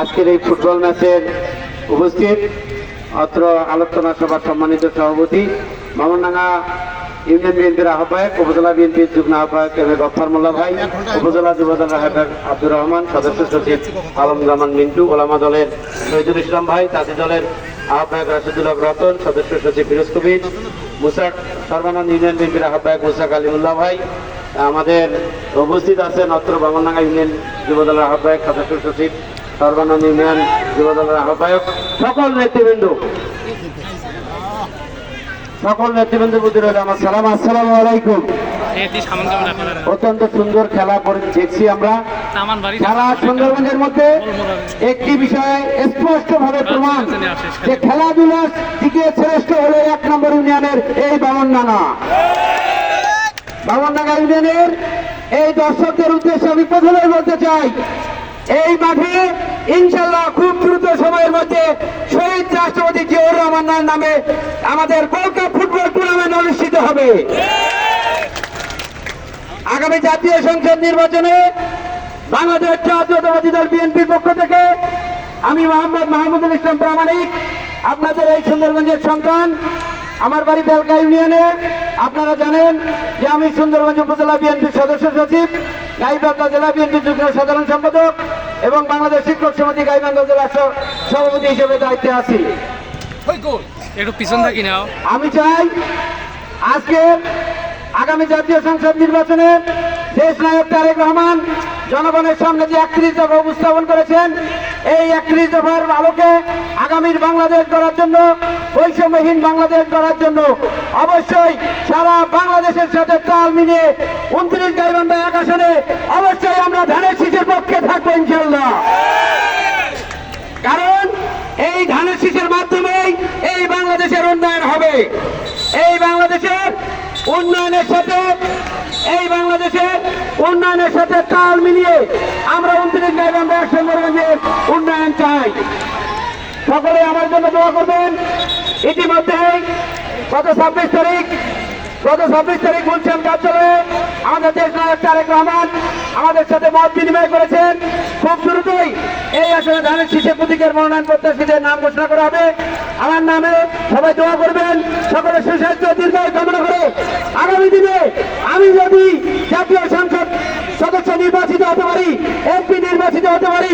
আজকের এই ফুটবল ম্যাচের উপস্থিত অত্র আলোচনা সভার সম্মানিত সভাপতি, মামনডাঙ্গা ইউনিয়ন বিএনপির আহ্বায়ক, উপজেলা বিএনপির যুগ্ম আহ্বায়ক এম এ গফার মোল্লা ভাই, উপজেলা যুবদল আহ্বায়ক আব্দুর রহমান, সদস্য সচিব আলম জামান মিন্টু, ওলামা দলের শহীদুল ইসলাম ভাই তাঁতি দলের আহ্বায়ক রাশিদুল হক রতন, সদস্য সচিব ফিরোজ কবির, মুসাক সর্বানন্দ ইউনিয়ন বিএনপির আহ্বায়ক মুসাক আলিমুল্লাহ ভাই, আমাদের উপস্থিত আছেন অত্র বামনডাঙ্গা ইউনিয়ন যুবদলের আহ্বায়ক, সদস্য সচিব সর্বানন্দ ইউনিয়ন যুবদলের আহ্বায়ক, সকল নেতৃবৃন্দ। সকল আমার সালাম। আসসালামু আলাইকুম। অত্যন্ত সুন্দর খেলা দেখছি আমরা। সারা সুন্দরবনের মধ্যে একটি বিষয়ে স্পষ্ট ভাবে প্রমাণ যে খেলাধুলার দিকে শ্রেষ্ঠ হলো এক নম্বর ইউনিয়নের এই বামনডাঙ্গা বামনডাঙ্গা ইউনিয়নের এই দর্শকদের উদ্দেশ্যে আমি প্রথমে বলতে চাই এই মাঠে ইনশাল্লাহ খুব দ্রুত সময়ের মধ্যে শহীদ রাষ্ট্রপতি জিয়াউর রহমানের নামে আমাদের কাপ ফুটবল টুর্নামেন্ট অনুষ্ঠিত হবে। আগামী জাতীয় সংসদ নির্বাচনে বাংলাদেশ জাতীয়তাবাদী দল বিএনপির পক্ষ থেকে আমি মোহাম্মদ মাহমুদুল ইসলাম প্রামাণিক। আপনাদের এই সুন্দরগঞ্জের সন্তান আমার বাড়ি বেলকা ইউনিয়নে। আপনারা জানেন যে আমি সুন্দরগঞ্জ উপজেলা বিএনপির সদস্য সচিব গাইবান্ধা জেলা বিএনপির যুগ্ম সাধারণ সম্পাদক এবং বাংলাদেশ শিক্ষক সমিতি গাইবান্ধা জেলা সভাপতি হিসেবে দায়িত্বে আছি। একটু পিছন থাকি নাও। আমি চাই আজকে আগামী জাতীয় সংসদ নির্বাচনে দেশ নায়ক তারেক রহমান জনগণের সামনে যে একত্রিশ দফা উপস্থাপন করেছেন এই একত্রিশ দফার আলোকে আগামীর বাংলাদেশ গড়ার জন্য বৈষম্যহীন বাংলাদেশ করার জন্য অবশ্যই সারা বাংলাদেশের সাথে তাল মিলিয়ে উনত্রিশ গাইবান্ধা এক আসনে অবশ্যই আমরা ধানের শীষের পক্ষে থাকব ইনশাল্লাহ কারণ এই ধানের শীষের মাধ্যমেই এই বাংলাদেশের উন্নয়ন হবে। এই বাংলাদেশের উন্নয়নের সাথে, এই বাংলাদেশের উন্নয়নের সাথে তাল মিলিয়ে আমরা উনত্রিশ গাইবান্ধা এক সুন্দরগঞ্জের উন্নয়ন চাই। সকলে আমার জন্য দোয়া করবেন। ইতিমধ্যেই গত ছাব্বিশ তারিখ, গত ছাব্বিশ তারিখ গুলশান কার্যালয়ে আমাদের দেশ নায়ক তারেক রহমান আমাদের সাথে মত বিনিময় করেছেন। খুব শুরুতেই এই আসলে ধানের শীষে প্রতীকের মনোনয়ন প্রত্যাশীদের নাম ঘোষণা করা হবে। আমার নামে সবাই দোয়া করবেন। সকলের সুস্বাস্থ্য দীর্ঘায়ু কামনা করে আগামী দিনে আমি যদি জাতীয় সংসদ সদস্য নির্বাচিত হতে পারি, এমপি নির্বাচিত হতে পারি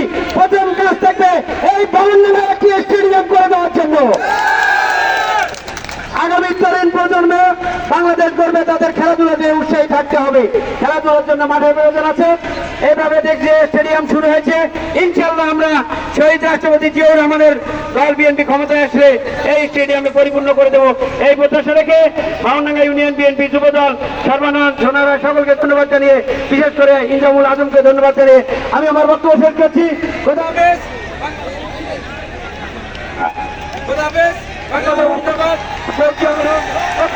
অংশগ্রহণ করবে তাদের খেলাধুলা দিয়ে উৎসাহী থাকতে হবে। খেলাধুলার জন্য মাঠের প্রয়োজন আছে। এভাবে দেখছে স্টেডিয়াম শুরু হয়েছে। ইনশাল্লাহ আমরা শহীদ রাষ্ট্রপতি জিয়াউর রহমানের দল বিএনপি ক্ষমতায় আসলে এই স্টেডিয়ামে পরিপূর্ণ করে দেব। এই প্রত্যাশা রেখে মাউন্ডাঙ্গা ইউনিয়ন বিএনপি যুব দল সর্বানন্দ সোনারা সকলকে ধন্যবাদ জানিয়ে বিশেষ করে ইনজামুল আজমকে ধন্যবাদ জানিয়ে আমি আমার বক্তব্য শেষ করছি। খোদা হাফেজ। খোদা হাফেজ। ধন্যবাদ